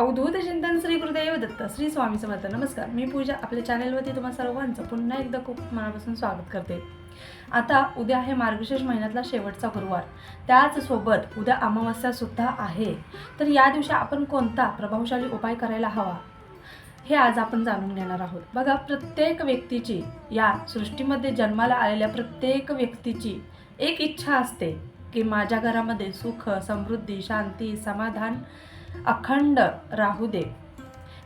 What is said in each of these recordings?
अवधूत चिंतन श्री गुरुदेव दत्त श्री स्वामी समर्थ. नमस्कार. मी पूजा. आपल्या चॅनलवरती तुम्हा सर्वांचं पुन्हा एकदा खूप मनापासून स्वागत करते. आता उद्या आहे मार्गशीर्ष महिन्यातला शेवटचा गुरुवार. त्याचसोबत उद्या अमावस्या सुद्धा आहे. तर या दिवशी आपण कोणता प्रभावशाली उपाय करायला हवा हे आज आपण जाणून घेणार आहोत. बघा प्रत्येक व्यक्तीची या सृष्टीमध्ये जन्माला आलेल्या प्रत्येक व्यक्तीची एक इच्छा असते की माझ्या घरामध्ये सुख समृद्धी शांती समाधान अखंड राहू दे.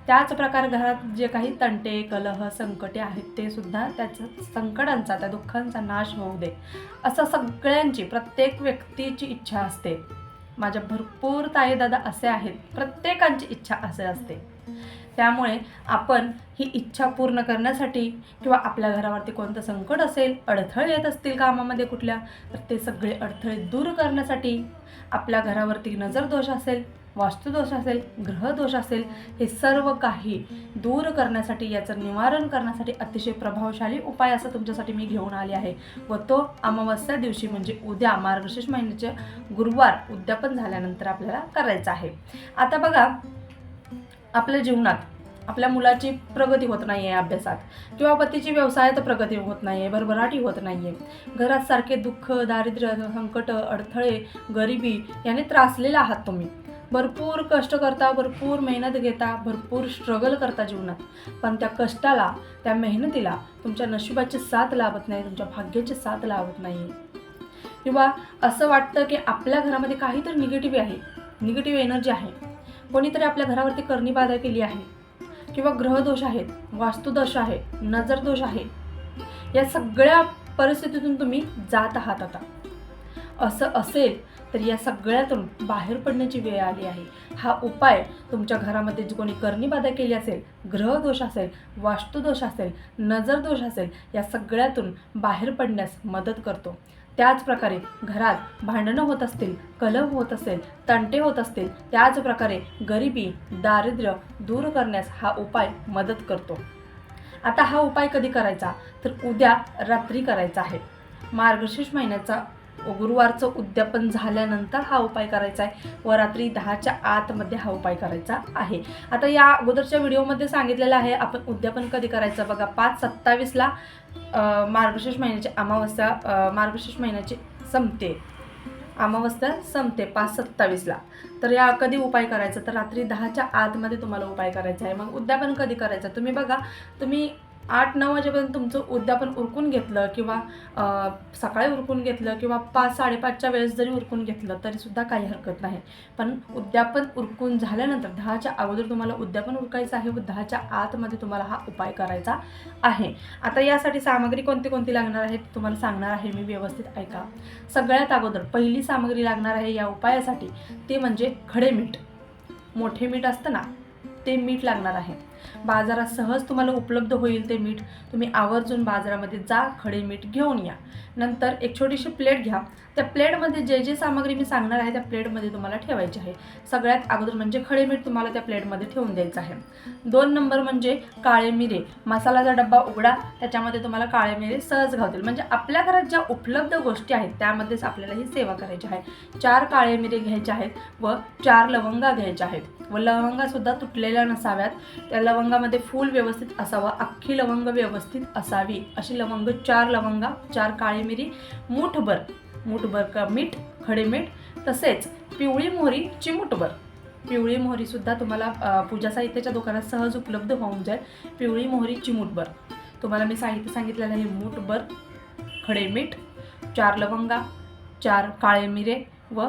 त्याच प्रकार घरात जे काही तंटे कलह संकटे आहेत ते सुद्धा त्याचं संकटांचा त्या दुःखांचा नाश होऊ दे. असं सगळ्यांची प्रत्येक व्यक्तीची इच्छा असते. माझ्या भरपूर ताई दादा असे आहेत. प्रत्येकांची इच्छा असे असते. त्यामुळे आपण ही इच्छा पूर्ण करण्यासाठी किंवा आपल्या घरावरती कोणतं संकट असेल अडथळे येत असतील कामामध्ये कुठल्या तर ते सगळे अडथळे दूर करण्यासाठी आपल्या घरावरती नजर दोष असेल. वास्तुदोष असेल ग्रहदोष असेल हे सर्व काही दूर करण्यासाठी याचं निवारण करण्यासाठी अतिशय प्रभावशाली उपाय असं तुमच्यासाठी मी घेऊन आले आहे. व तो अमावस्या दिवशी म्हणजे उद्या मार्गशीर्ष महिन्याचे गुरुवार उद्यापन झाल्यानंतर आपल्याला करायचं आहे. आता बघा आपल्या जीवनात आपल्या मुलाची प्रगती होत नाही आहे अभ्यासात. किंवा पतीची व्यवसायात प्रगती होत नाही आहे भरभराटी होत नाही आहे घरात सारखे दुःख दारिद्र्य संकट अडथळे गरिबी याने त्रासलेला आहात तुम्ही. भरपूर कष्ट करता भरपूर मेहनत घेता भरपूर स्ट्रगल करता जीवनात. पण त्या कष्टाला त्या मेहनतीला तुमच्या नशिबाची साथ लाभत नाही तुमच्या भाग्याची साथ लाभत नाही. किंवा असं वाटतं की आपल्या घरामध्ये काहीतरी निगेटिव्ह आहे. निगेटिव्ह एनर्जी आहे. कोणीतरी आपल्या घरावरती करणी बाधा केली आहे. किंवा ग्रहदोष आहेत वास्तुदोष आहे नजरदोष आहे. या सगळ्या परिस्थितीतून तुम्ही जात आहात आता. असं असेल तर या सगळ्यातून बाहेर पडण्याची वेळ आली आहे. हा उपाय तुमच्या घरामध्ये जी कोणी करणीबाधा केली असेल ग्रहदोष असेल वास्तुदोष असेल नजरदोष असेल या सगळ्यातून बाहेर पडण्यास मदत करतो. त्याच प्रकारे घरात भांडणं होत असतील कलह होत असेल तंटे होत असतील त्याच प्रकारे गरिबी दारिद्र्य दूर करण्यास हा उपाय मदत करतो. आता हा उपाय कधी करायचा? तर उद्या रात्री करायचा आहे. मार्गशीर्ष महिन्याचा गुरुवारचं उद्यापन झाल्यानंतर हा उपाय करायचा आहे. व रात्री दहाच्या आतमध्ये हा उपाय करायचा आहे. आता या अगोदरच्या व्हिडिओमध्ये सांगितलेलं आहे आपण उद्यापन कधी करायचं? बघा पाच सत्तावीसला मार्गशीर्ष महिन्याची अमावस्या मार्गशीर्ष महिन्याची संपते. अमावस्या संपते पाच सत्तावीसला. तर या कधी उपाय करायचा? तर रात्री दहाच्या आतमध्ये तुम्हाला उपाय करायचा आहे. मग उद्यापन कधी करायचं? तुम्ही बघा तुम्ही आठ नऊ वाजेपर्यंत तुमचं उद्यापन उरकून घेतलं किंवा सकाळी उरकून घेतलं किंवा पाच साडेपाचच्या वेळेस जरी उरकून घेतलं तरीसुद्धा काही हरकत नाही. पण उद्यापन उरकून झाल्यानंतर दहाच्या अगोदर तुम्हाला उद्यापन उरकायचं आहे व दहाच्या आतमध्ये तुम्हाला हा उपाय करायचा आहे. आता यासाठी सामग्री कोणती कोणती लागणार आहे तुम्हाला सांगणार आहे मी व्यवस्थित ऐका. सगळ्यात अगोदर पहिली सामग्री लागणार आहे या उपायासाठी ते म्हणजे खडे मीठ. मोठे मीठ असतं ना ते मीठ लागणार आहे. बाजारात सहज तुम्हाला उपलब्ध होईल ते मीठ. तुम्ही आवर्जून बाजारामध्ये जा खडे मीठ घेऊन या. नंतर एक छोटीशी प्लेट घ्या. त्या प्लेटमध्ये जे जे सामग्री मी सांगणार आहे त्या प्लेटमध्ये तुम्हाला ठेवायची आहे. सगळ्यात अगोदर म्हणजे खडे मीठ तुम्हाला त्या प्लेटमध्ये ठेवून द्यायचं आहे. दोन नंबर म्हणजे काळे मिरे. मसाल्याचा डब्बा उघडा त्याच्यामध्ये तुम्हाला काळे मिरे सहज घावतील म्हणजे आपल्या घरात ज्या उपलब्ध गोष्टी आहेत त्यामध्येच आपल्याला ही सेवा करायची आहे. चार काळे मिरे घ्यायचे आहेत व चार लवंगा घ्यायच्या आहेत. व लवंगासुद्धा तुटलेल्या नसाव्यात. त्या लवंगामध्ये फूल व्यवस्थित असावं अख्खी लवंग व्यवस्थित असावी. अशी लवंग चार लवंगा चार काळी मिरी मूठभर मुठभर का मीठ खडे मीठ तसेच पिवळी मोहरी चिमूटभर. पिवळी मोहरीसुद्धा तुम्हाला पूजा साहित्याच्या दुकानात सहज उपलब्ध होऊन जाईल. पिवळी मोहरी चिमूटभर. तुम्हाला मी साहित्य सांगितलेलं आहे मूठभर खडे मीठ चार लवंगा चार काळे मिरे व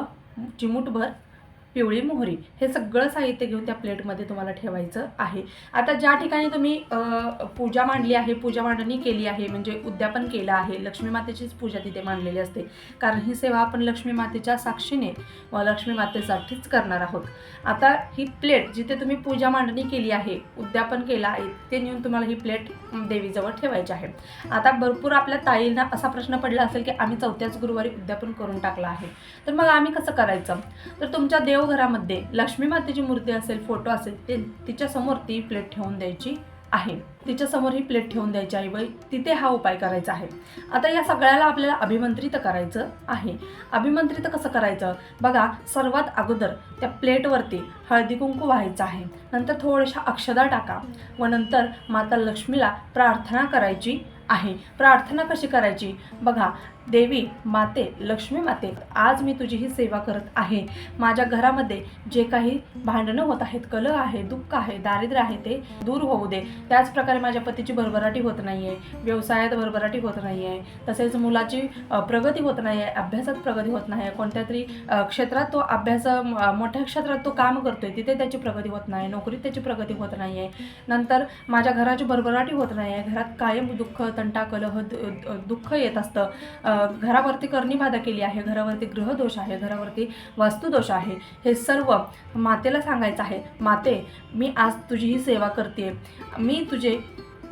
चिमूटभर. पिवळी मोहरी हे सगळं साहित्य घेऊन त्या प्लेटमध्ये तुम्हाला ठेवायचं आहे. आता ज्या ठिकाणी तुम्ही पूजा मांडली आहे पूजा मांडणी केली आहे म्हणजे उद्यापन केलं आहे लक्ष्मी मातेचीच पूजा तिथे मांडलेली असते. कारण ही सेवा आपण लक्ष्मी मातेच्या साक्षीने व लक्ष्मी मातेसाठीच करणार आहोत. आता ही प्लेट जिथे तुम्ही पूजा मांडणी केली आहे उद्यापन केलं आहे ते नेऊन तुम्हाला ही प्लेट देवीजवळ ठेवायची आहे. आता भरपूर आपल्या ताईंना असा प्रश्न पडला असेल की आम्ही चौथ्याच गुरुवारी उद्यापन करून टाकलं आहे. तर मग आम्ही कसं करायचं? तर तुमच्या देवघरामध्ये लक्ष्मी मातेची मूर्ती असेल फोटो असेल ते तिच्या समोर ती प्लेट ठेवून द्यायची आहे. तिच्यासमोर ही प्लेट ठेवून द्यायची आहे व तिथे हा उपाय करायचा आहे. आता या सगळ्याला आपल्याला अभिमंत्रित करायचं आहे. अभिमंत्रित कसं करायचं? बघा सर्वात अगोदर त्या प्लेटवरती हळदी कुंकू व्हायचं आहे. नंतर थोड्याशा अक्षदा टाका व नंतर माता लक्ष्मीला प्रार्थना करायची आहे. प्रार्थना कशी करायची? बघा देवी माते लक्ष्मी माते आज मी तुझी ही सेवा करत आहे. माझ्या घरामध्ये जे काही भांडणं होत आहेत कलह आहे दुःख आहे दारिद्र्य आहे ते दूर होऊ दे. त्याचप्रकारे माझ्या पतीची भरभराटी होत नाही आहे व्यवसायात भरभराटी होत नाही आहे तसेच मुलाची प्रगती होत नाही आहे अभ्यासात प्रगती होत नाही आहे कोणत्या तरी क्षेत्रात तो अभ्यास मोठ्या क्षेत्रात तो काम करतोय तिथे त्याची प्रगती होत नाही नोकरीत त्याची प्रगती होत नाही आहे नंतर माझ्या घराची भरभराटी होत नाही आहे घरात कायम दुःख तंटा कलह दुःख येत असतं. घरावरती करणी बाधा केली आहे घरावरती ग्रहदोष आहे घरावरती वास्तुदोष आहे हे सर्व मातेला सांगायचं आहे. माते मी आज तुझी ही सेवा करते मी तुझे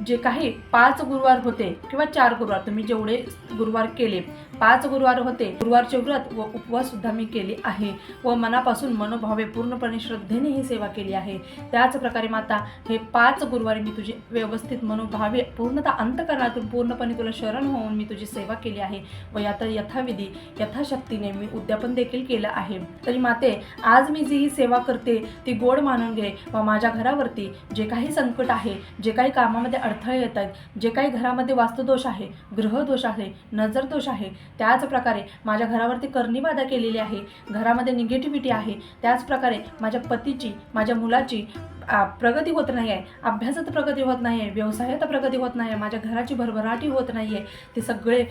जे काही पाच गुरुवार होते किंवा चार गुरुवार तुम्ही जेवढे गुरुवार केले पाच गुरुवार होते गुरुवारचे व्रत व उपवास सुद्धा मी केले आहे व मनापासून मनोभावे पूर्णपणे श्रद्धेने ही सेवा केली आहे. त्याच प्रकारे माता हे पाच गुरुवारी मी तुझी व्यवस्थित मनोभावे पूर्णतः अंतकरणातून पूर्णपणे तुला शरण होऊन मी तुझी सेवा केली आहे व यात यथाविधी यथाशक्तीने मी उद्यापन देखील केलं आहे. तरी माते आज मी जी ही सेवा करते ती गोड मानून घे व माझ्या घरावरती जे काही संकट आहे जे काही कामामध्ये अडथळे येत आहेत जे काही घरामध्ये वास्तुदोष आहे ग्रहदोष आहे नजरदोष आहे त्याच प्रकारे माझ्या घरावरती कर्णीबाधा केलेली आहे घरामध्ये निगेटिव्हिटी आहे त्याच प्रकारे माझ्या पतीची माझ्या मुलाची प्रगती होत नाही आहे अभ्यासात प्रगती होत नाही आहे व्यवसायात प्रगती होत नाही आहे माझ्या घराची भरभराटी होत नाही आहे ते सगळे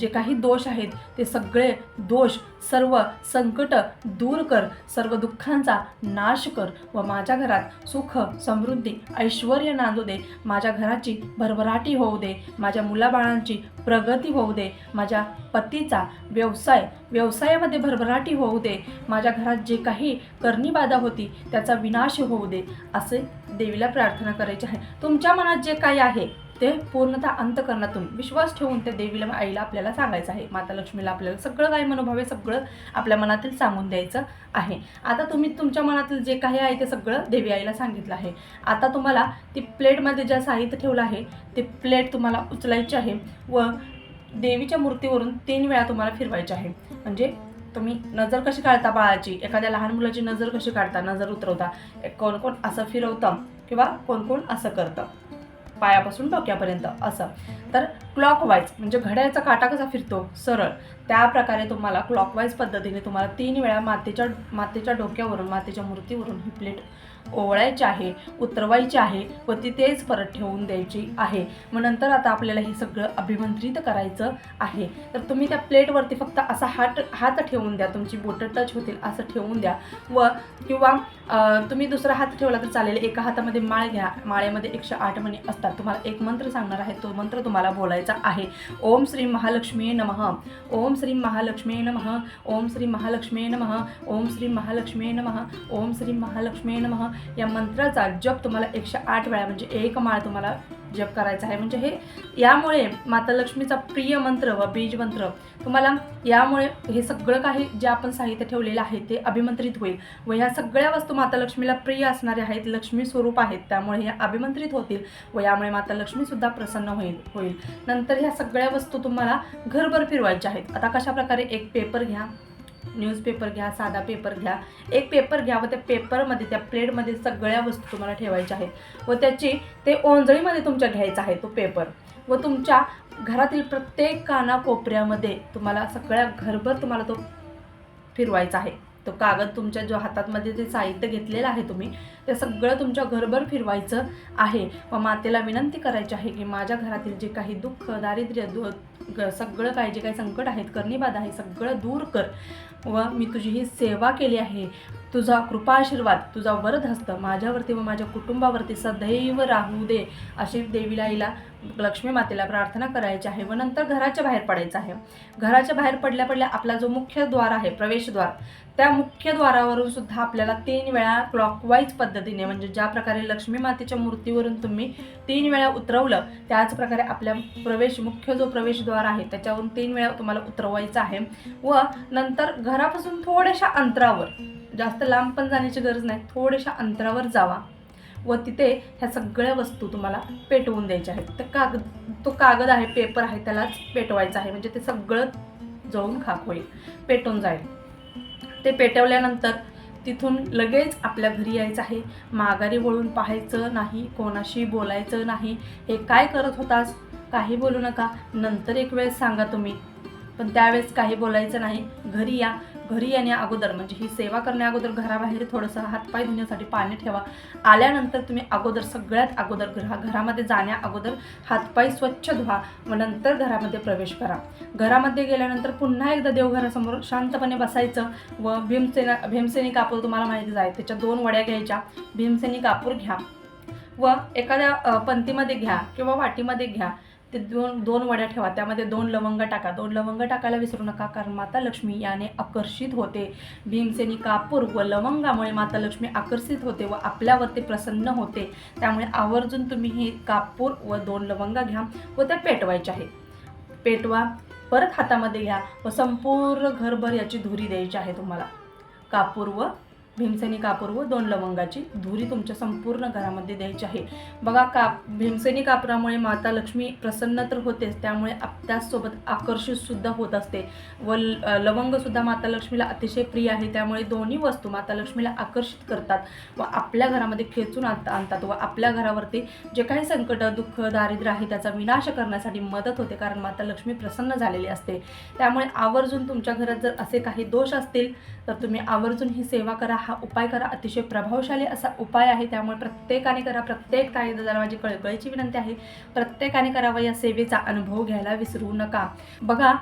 जे काही दोष आहेत ते सगळे दोष सर्व संकट दूर कर सर्व दुःखांचा नाश कर व माझ्या घरात सुख समृद्धी ऐश्वर नांदू दे. माझ्या घराची भरभराटी होऊ दे माझ्या मुलाबाळांची प्रगती होऊ दे माझ्या पतीचा व्यवसाय व्यवसायामध्ये भरभराटी होऊ दे माझ्या घरात जे काही करणीबाधा होती त्याचा विनाश होऊ दे. असे देवीला प्रार्थना करायची आहे. तुमच्या मनात जे काही आहे ते पूर्णतः अंतकरणातून विश्वास ठेवून त्या देवीला आईला आपल्याला सांगायचं आहे. माता लक्ष्मीला आपल्याला सगळं काय मनोभावे सगळं आपल्या मनातील सांगून द्यायचं आहे. आता तुम्ही तुमच्या मनातील जे काही आहे ते सगळं देवी आईला सांगितलं आहे. आता तुम्हाला ती प्लेटमध्ये ज्या साहित्य ठेवलं आहे ते प्लेट तुम्हाला उचलायची आहे व देवीच्या मूर्तीवरून तीन वेळा तुम्हाला फिरवायचे आहे. म्हणजे तुम्ही नजर कशी काढता बाळाची? एखाद्या लहान मुलाची नजर कशी काढता? नजर उतरवता. कोण कोण असं फिरवतं किंवा कोण कोण असं करतं? पायापासून डोक्यापर्यंत असं. तर क्लॉकवाईज म्हणजे घड्याचा काटा कसा फिरतो? सरळ. त्या प्रकारे तुम्हाला क्लॉकवाईज पद्धतीने तुम्हाला तीन वेळा मातेच्या मातेच्या डोक्यावरून मातेच्या मूर्तीवरून ही प्लेट ओवळायचे आहे उतरवायचे आहे व तिथेच परत ठेवून द्यायची आहे. मग नंतर आता आपल्याला हे सगळं अभिमंत्रित करायचं आहे. तर तुम्ही त्या प्लेटवरती फक्त असा हात हात ठेवून द्या. तुमची बोटं टच होतील असं ठेवून द्या. व किंवा तुम्ही दुसरा हात ठेवला तर चालेल. एका हातामध्ये माळ घ्या. माळेमध्ये एकशे आठ मणी असतात. तुम्हाला एक मंत्र सांगणार आहे. तो मंत्र तुम्हाला बोलायचा आहे. ओम श्री महालक्ष्मी नमः. ओम श्री महालक्ष्मी नमः. ओम श्री महालक्ष्मी नमः. ओम श्री महालक्ष्मी नमः. ओम श्री महालक्ष्मी नमः. या मंत्राचा जप तुम्हाला एकशे आठ वेळा म्हणजे एक माळ तुम्हाला जप करायचा आहे. म्हणजे हे यामुळे माता लक्ष्मीचा प्रिय मंत्र व बीज मंत्र तुम्हाला यामुळे हे सगळं काही जे आपण साहित्य ठेवलेलं आहे ते अभिमंत्रित होईल व ह्या सगळ्या वस्तू माता लक्ष्मीला प्रिय असणाऱ्या आहेत लक्ष्मी स्वरूप आहेत त्यामुळे ह्या अभिमंत्रित होतील व यामुळे माता लक्ष्मीसुद्धा प्रसन्न होईल होईल. नंतर ह्या सगळ्या वस्तू तुम्हाला घरभर फिरवायच्या आहेत. आता कशा प्रकारे एक पेपर घ्या. न्यूजपेपर घ्या साधा पेपर घ्या. एक पेपर घ्या व त्या पेपरमध्ये त्या प्लेटमध्ये सगळ्या वस्तू तुम्हाला ठेवायच्या आहेत. व त्याची ते ओंजळीमध्ये तुमच्या घ्यायचा आहे तो पेपर व तुमच्या घरातील प्रत्येक काना कोपऱ्यामध्ये तुम्हाला सगळ्या घरभर तुम्हाला तो फिरवायचा आहे. तो कागद तुमच्या जो हातातमध्ये ते साहित्य घेतलेलं आहे तुम्ही ते सगळं तुमच्या घरभर फिरवायचं आहे. व मातेला विनंती करायची आहे की माझ्या घरातील जे काही दुःख दारिद्र्य दु सगळं काय जे काही संकट आहेत करणीबाध आहे सगळं दूर कर. व मी तुझी ही सेवा केली आहे. तुझा कृपाशीर्वाद तुझा वरद हस्त माझ्यावरती व माझ्या कुटुंबावरती सदैव राहू दे अशी देवीला आईला लक्ष्मी मातेला प्रार्थना करायची आहे व नंतर घराच्या बाहेर पडायचं आहे. घराच्या बाहेर पडल्या पडल्या आपला जो मुख्य द्वार आहे प्रवेशद्वार त्या मुख्य द्वारावरून सुद्धा आपल्याला तीन वेळा क्लॉकवाईज पद्धतीने म्हणजे ज्या प्रकारे लक्ष्मी मातेच्या मूर्तीवरून तुम्ही तीन वेळा उतरवलं त्याच प्रकारे आपल्या प्रवेश मुख्य जो प्रवेशद्वार आहे त्याच्यावरून तीन वेळा तुम्हाला उतरवायचं आहे. व नंतर घरापासून थोड्याशा अंतरावर जास्त लांब पण जाण्याची गरज नाही थोड्याशा अंतरावर जावा. व तिथे ह्या सगळ्या वस्तू तुम्हाला पेटवून द्यायच्या आहेत. तर कागद तो कागद आहे पेपर आहे त्यालाच पेटवायचा आहे. म्हणजे ते सगळं जळून खाक होईल पेटून जाईल. ते पेटवल्यानंतर तिथून लगेच आपल्या घरी यायचं आहे. माघारी वळून पाहायचं नाही कोणाशी बोलायचं नाही. हे काय करत होतास? काही बोलू नका. नंतर एक वेळेस सांगा तुम्ही. पण त्यावेळेस काही बोलायचं नाही. घरी या. घरी येण्या अगोदर म्हणजे ही सेवा करण्या अगोदर घराबाहेर थोडंसं हातपाय धुण्यासाठी पाणी ठेवा. आल्यानंतर तुम्ही अगोदर सगळ्यात अगोदर घरा घरामध्ये जाण्या अगोदर हातपाय स्वच्छ धुवा व नंतर घरामध्ये प्रवेश करा. घरामध्ये गेल्यानंतर पुन्हा एकदा देवघरासमोर शांतपणे बसायचं व भीमसेना भीमसेनी कापूर तुम्हाला माहितीच आहे त्याच्या दोन वड्या घ्यायच्या. भीमसेनी कापूर घ्या व एखाद्या पंतीमध्ये घ्या किंवा वाटीमध्ये घ्या. ते दोन दोन वड्या ठेवा. त्यामध्ये दोन लवंग टाका. दोन लवंग टाकायला विसरू नका कारण माता लक्ष्मी याने आकर्षित होते. भीमसेनी कापूर व लवंगामुळे माता लक्ष्मी आकर्षित होते व आपल्यावरती प्रसन्न होते. त्यामुळे आवर्जून तुम्ही हे कापूर व दोन लवंगा घ्या व त्या पेटवायच्या आहे पेटवा परत हातामध्ये घ्या व संपूर्ण घरभर याची धुरी द्यायची आहे तुम्हाला. कापूर व भीमसेनी कापूर व दोन लवंगाची धुरी तुमच्या संपूर्ण घरामध्ये द्यायची आहे. बघा काप भीमसेनी कापरामुळे माता लक्ष्मी प्रसन्न तर होतेच त्यामुळे त्याचसोबत आकर्षित सुद्धा होत असते. व ल- लवंग सुद्धा माता लक्ष्मीला अतिशय प्रिय आहे त्यामुळे दोन्ही वस्तू माता लक्ष्मीला आकर्षित करतात व आपल्या घरामध्ये खेचून आणतात व आपल्या घरावरती जे काही संकट दुःख दारिद्र्य आहे त्याचा विनाश करण्यासाठी मदत होते कारण माता लक्ष्मी प्रसन्न झालेली असते. त्यामुळे आवर्जून तुमच्या घरात जर असे काही दोष असतील तर तुम्ही आवर्जून ही सेवा करा. हा उपाय करा. अतिशय प्रभावशाली असा उपाय आहे. त्यामुळे प्रत्येकाने करा. प्रत्येक ताईदाला माझी कळकळीची विनंती आहे. प्रत्येकाने करावा या सेवेचा अनुभव घ्यायला विसरू नका. बघा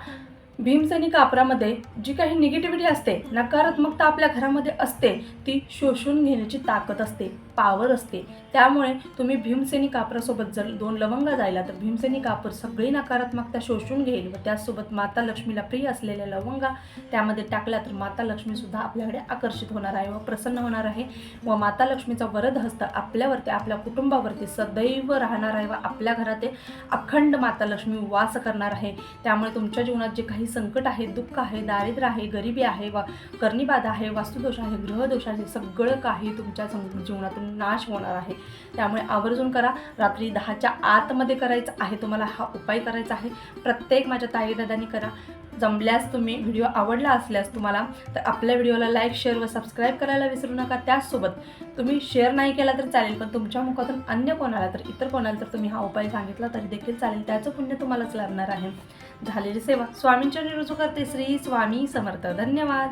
भीमसेनी कापरामध्ये जी काही निगेटिव्हिटी असते नकारात्मकता आपल्या घरामध्ये असते ती शोषून घेण्याची ताकद असते पावर असते. त्यामुळे तुम्ही भीमसेनी कापरासोबत जर दोन लवंगा जायला तर भीमसेनी कापर सगळी नकारात्मकता शोषून घेईल व त्याचसोबत माता लक्ष्मीला प्रिय असलेल्या लवंगा त्यामध्ये टाकल्या तर माता लक्ष्मीसुद्धा आपल्याकडे आकर्षित होणार आहे व प्रसन्न होणार आहे. व माता लक्ष्मीचा वरद हस्त आपल्यावरती आपल्या कुटुंबावरती सदैव राहणार आहे व आपल्या घरात अखंड माता लक्ष्मी वास करणार आहे. त्यामुळे तुमच्या जीवनात जे काही संकट आहे दुःख आहे दारिद्र्य आहे गरिबी आहे वा कर्णीबाधा आहे वास्तुदोष आहे ग्रहदोष आहे सगळं काही तुमच्या जीवनातून नाश होणार आहे. त्यामुळे आवर्जून करा. रात्री दहाच्या आतमध्ये करायचं आहे तुम्हाला हा उपाय करायचा आहे. प्रत्येक माझ्या ताई दादांनी करा. जमल्यास तुम्ही व्हिडिओ आवडला असल्यास तुम्हाला तर आपल्या व्हिडिओला लाईक शेअर व सबस्क्राईब करायला विसरू नका. त्याचसोबत तुम्ही शेअर नाही केला तर चालेल पण तुमच्या मुखातून अन्य कोणाला तर इतर कोणाला तर तुम्ही हा उपाय सांगितला तरी देखील चालेल. त्याचं पुण्य तुम्हालाच लागणार आहे. झालेली सेवा स्वामींच्या रुजू करते श्री स्वामी समर्थ. धन्यवाद.